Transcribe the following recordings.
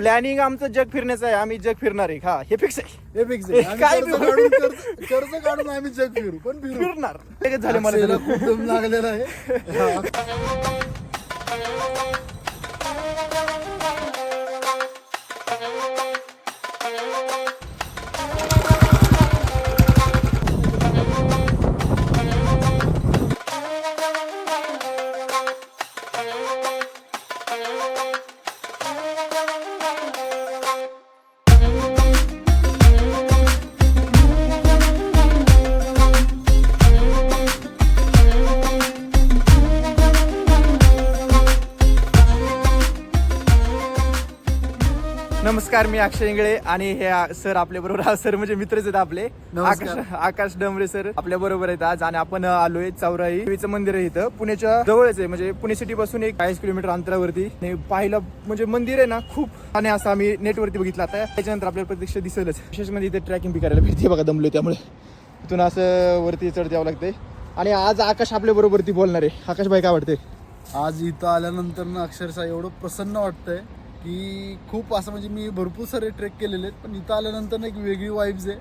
Planning आमचं जग फिरण्याचं आहे आम्ही जग फिरणार आहे हा हे फिक्स आहे हे फिक्स आहे आम्ही काय कर्ज फिरू? काढून कर्ज कर्ज काढून आम्ही जग फिरू पण फिरू फिरणार लगेच झाले मला अक्षयला तर. खूप दम लागलेला आहे हा. नमस्कार मी अक्षय इंगळे आणि हे सर आपल्या बरोबर सर म्हणजे मित्रच आहेत आपले. नमस्कार. आकाश आकाश डमरे सर आपल्या बरोबर आहेत आज आणि आपण आलोय चौराई. देवीचं मंदिर आहे इथं. पुण्याच्या जवळच आहे. म्हणजे पुणे सिटी पासून एक चाळीस किलोमीटर अंतरावरती. आणि पाहिलं म्हणजे मंदिर आहे ना खूप आणि असं आम्ही नेटवरती बघितलं. आता त्याच्यानंतर आपल्याला प्रत्यक्ष दिसेलच. विशेष म्हणजे इथे ट्रॅकिंग बी करायला भेटते बघा दमलो त्यामुळे. इथून असं वरती चढ द्यावं लागतंय. आणि आज आकाश आपल्या बरोबरती बोलणार आहे. आकाश भाई काय वाटतंय? आज इथं आल्यानंतर ना अक्षरशः एवढं प्रसन्न वाटतंय. की खूप असं म्हणजे मी भरपूर सारे ट्रेक केलेले आहेत पण इथं आल्यानंतर एक वेगळी वाईब्स आहे.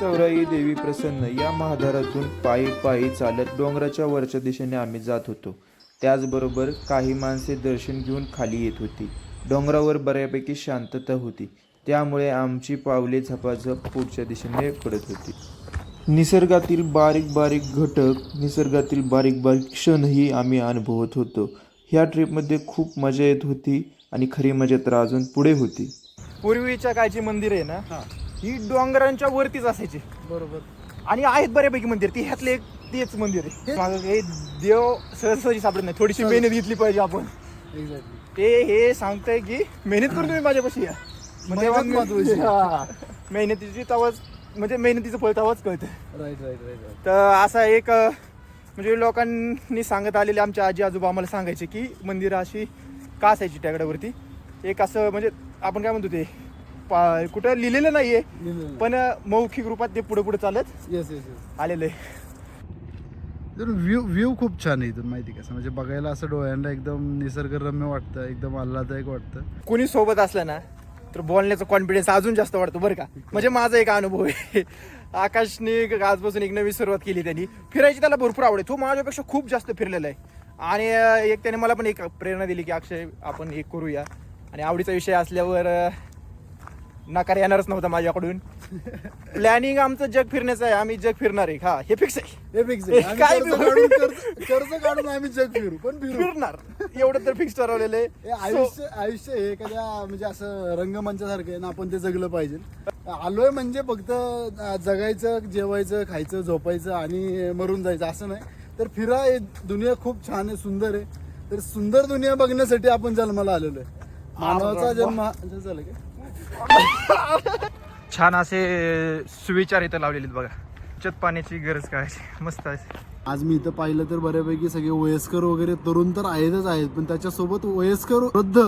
चौराई देवी प्रसन्न या महादारातून पायी पायी चालत डोंगराच्या वरच्या दिशेने आम्ही जात होतो. त्याचबरोबर काही माणसे दर्शन घेऊन खाली येत होती. डोंगरावर बऱ्यापैकी शांतता होती. त्यामुळे आमची पावले झपाझप पुढच्या दिशेने पडत होती. निसर्गातील बारीक बारीक घटक निसर्गातील बारीक बारीक क्षणही आम्ही अनुभवत होतो. ह्या ट्रिपमध्ये खूप मजा येत होती आणि खरी मजा तर अजून पुढे होती. पूर्वीच्या काळची मंदिर आहे ना हा. डोंगरांच्या वरतीच असायची. बरोबर. आणि आहेत बऱ्यापैकी मंदिर ती ह्यातले एक तेच मंदिर आहे. मागं हे देव सहज सापडत नाही थोडीशी. मेहनत घेतली पाहिजे आपण. ते हे सांगताय की मेहनत करून तुम्ही माझ्यापाशी या. मग तेव्हा मेहनत महत्त्वाची. हा. मेहनतीची तवाच म्हणजे मेहनतीचं फळ तवाच कळतं राईट राईट राईट तर असा एक अ, म्हणजे लोकांनी सांगत आलेले आमच्या आजी आजोबा आम्हाला सांगायचे की मंदिरं अशी का असायची टेकड्यावरती एक असं म्हणजे आपण काय म्हणतो ते पा कुठं लिहिलेलं नाहीये पण अ, मौखिक रूपात ते पुढे पुढे चालत येस येस आलेलं. आहे तर व्ह्यू व्ह्यू खूप छान आहे इथून माहिती कसं म्हणजे बघायला असं डोळ्यांना एकदम निसर्गरम्य वाटतं एकदम आल्हादायक वाटतं. कोणी सोबत असलं ना तर बोलण्याचा कॉन्फिडन्स अजून जास्त वाढतो बरं का? म्हणजे माझा एक अनुभव आहे. आकाशने आजपासून एक नवी सुरुवात केली त्यांनी. फिरायची त्याला भरपूर आवड आहे. तो माझ्यापेक्षा खूप जास्त फिरलेला आहे. आणि एक त्याने मला पण एक प्रेरणा दिली की अक्षय आपण एक करूया. आणि आवडीचा विषय असल्यावर नकार येणारच नव्हता माझ्याकडून. प्लॅनिंग आमचं जग फिरण्याचं आहे. आम्ही जग फिरणार आहे. हा हे फिक्स आहे. हे फिक्स आहे. आम्ही काय कर्ज? काढून कर्ज कर्ज काढून आम्ही जग फिरू पण फिरू. फिरणार. एवढं तर फिक्स ठरवलेलं आहे. आयुष्य आयुष्य हे एखाद्या म्हणजे असं रंगमंचासारखं आहे ना आपण ते जगलं पाहिजे. आलोय म्हणजे फक्त जगायचं जेवायचं खायचं झोपायचं आणि मरून जायचं असं नाही. तर फिरा हे दुनिया खूप छान आहे सुंदर आहे. तर सुंदर दुनिया बघण्यासाठी आपण जन्माला आलेलो आहे. मानवाचा जन्म. झालं का? छान असे सुविचार इथं लावलेले आहेत बघा. चत पाण्याची गरज काय मस्त आहे. आज मी इथं पाहिलं तर बऱ्यापैकी सगळे वयस्कर वगैरे तरुण तर आहेतच आहेत पण त्याच्यासोबत वयस्कर वृद्ध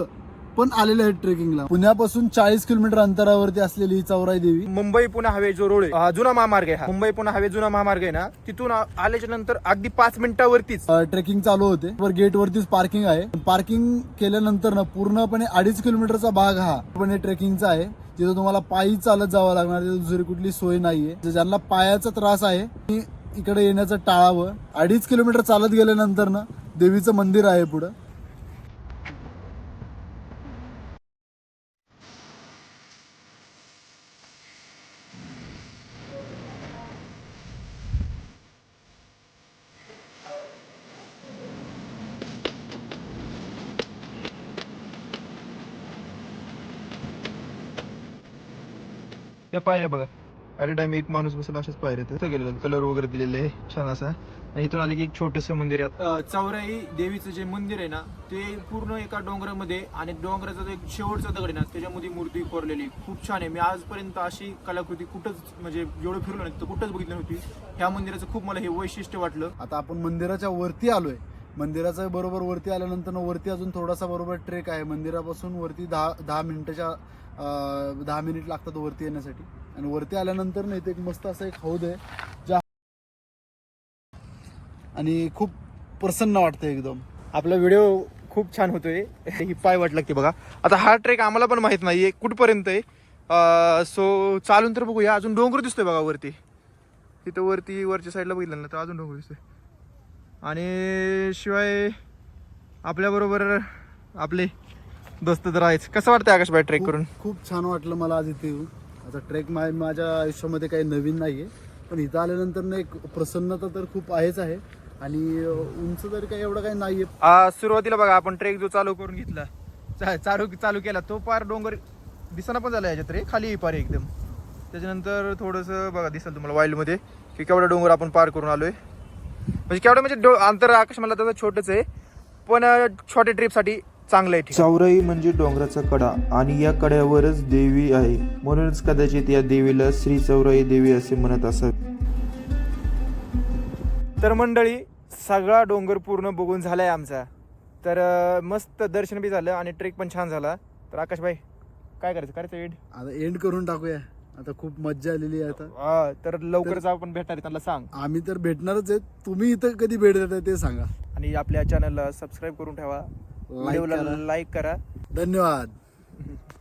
पण आलेले आहेत ट्रेकिंगला. पुण्यापासून चाळीस किलोमीटर अंतरावरती असलेली ही चौराई देवी. मुंबई पुणे हवे जो रोड आहे हा जुना महामार्ग आहे हा. मुंबई पुणे हवे जुना महामार्ग आहे ना तिथून आ- आल्याच्यानंतर अगदी पाच मिनिटावरतीच. ट्रेकिंग चालू होते. वर गेट वरतीच पार्किंग आहे. पार्किंग केल्यानंतर ना पूर्णपणे अडीच किलोमीटरचा भाग हा पूर्ण ट्रेकिंगचा आहे. जिथं तुम्हाला पायी चालत जावं लागणार तिथं दुसरी कुठली सोय नाहीये. ज्यांना पायाचा त्रास आहे ती इकडे येण्याचं टाळावं. अडीच किलोमीटर चालत गेल्यानंतर ना देवीचं मंदिर आहे पुढं. त्या पायऱ्या बघा. अरे टाइम एक माणूस बसला अशाच पायऱ्या गेलेलं कलर वगैरे दिलेले आहे छान असा. आणि इथून आले की एक छोटस मंदिर आहे. चौराई देवीचं जे मंदिर आहे ना ते पूर्ण एका डोंगरामध्ये आणि डोंगराचा जो एक शेवटचा दगड आहे ना त्याच्यामध्ये मूर्ती कोरलेली. खूप छान आहे. मी आजपर्यंत अशी कलाकृती कुठंच म्हणजे जेवढं फिरलो नाही तर कुठंच बघितली नव्हती. ह्या मंदिराचं खूप मला हे वैशिष्ट्य वाटलं. आता आपण मंदिराच्या वरती आलोय. मंदिराचं बरोबर वरती आल्यानंतर वरती अजून थोडासा बरोबर ट्रेक आहे. मंदिरापासून वरती दहा दहा मिनिटाच्या दहा मिनिट लागतात वरती येण्यासाठी. आणि वरती आल्यानंतर ना इथे एक मस्त असं एक हौद आहे ज्या आणि खूप प्रसन्न वाटतं एकदम. आपला व्हिडिओ खूप छान होतोय. ही पाय वाट लागते बघा. आता हा ट्रेक आम्हाला पण माहीत आहे कुठपर्यंत आहे. सो चालून तर बघूया. अजून डोंगर दिसतोय बघा वरती. तिथं वरती वरच्या साईडला बघितलं ना तर अजून डोंगर दिसतोय. आणि शिवाय आपल्याबरोबर आपले दोस्त तर आहेच. कसं वाटतंय आकाश भाई ट्रेक करून खूप- छान वाटलं मला आज इथे येऊन. आता ट्रेक मा माझ्या आयुष्यामध्ये काही नवीन नाही आहे पण इथं आल्यानंतर ना एक प्रसन्नता तर खूप आहेच आहे. आणि उंच तर काही एवढं काही नाही आहे सुरुवातीला बघा आपण ट्रेक जो चालू करून घेतला चा- चालू चालू केला तो पार डोंगर दिसना पण झाला याच्यात रे खाली पार एकदम. त्याच्यानंतर थोडंसं बघा दिसेल तुम्हाला वाईल्डमध्ये की केवढा डोंगर आपण पार करून आलोय. म्हणजे केवढं म्हणजे डो अंतर आकाश मला तसं छोटंच आहे. पण छोट्या ट्रिपसाठी चांगलं आहे चौराई म्हणजे डोंगराचा कडा आणि या कड्यावरच देवी आहे. म्हणूनच कदाचित या देवीला श्री चौराई देवी असे म्हणत असावे. तर मंडळी सगळा डोंगर पूर्ण बघून झालाय आमचा. तर मस्त दर्शन बी झालं आणि ट्रेक पण छान झाला. तर आकाश भाई काय करायचं? करायचं? एड आता एंड करून टाकूया. आता खूप मज्जा आलेली आहे आता. हा, तर लवकरच आपण भेटणार आहे त्यांना सांग. आम्ही तर भेटणारच आहेत. तुम्ही इथं कधी भेट देताय ते सांगा. आणि आपल्या चॅनलला सबस्क्राईब करून ठेवा. व्हिडिओला करा. लाईक करा. धन्यवाद.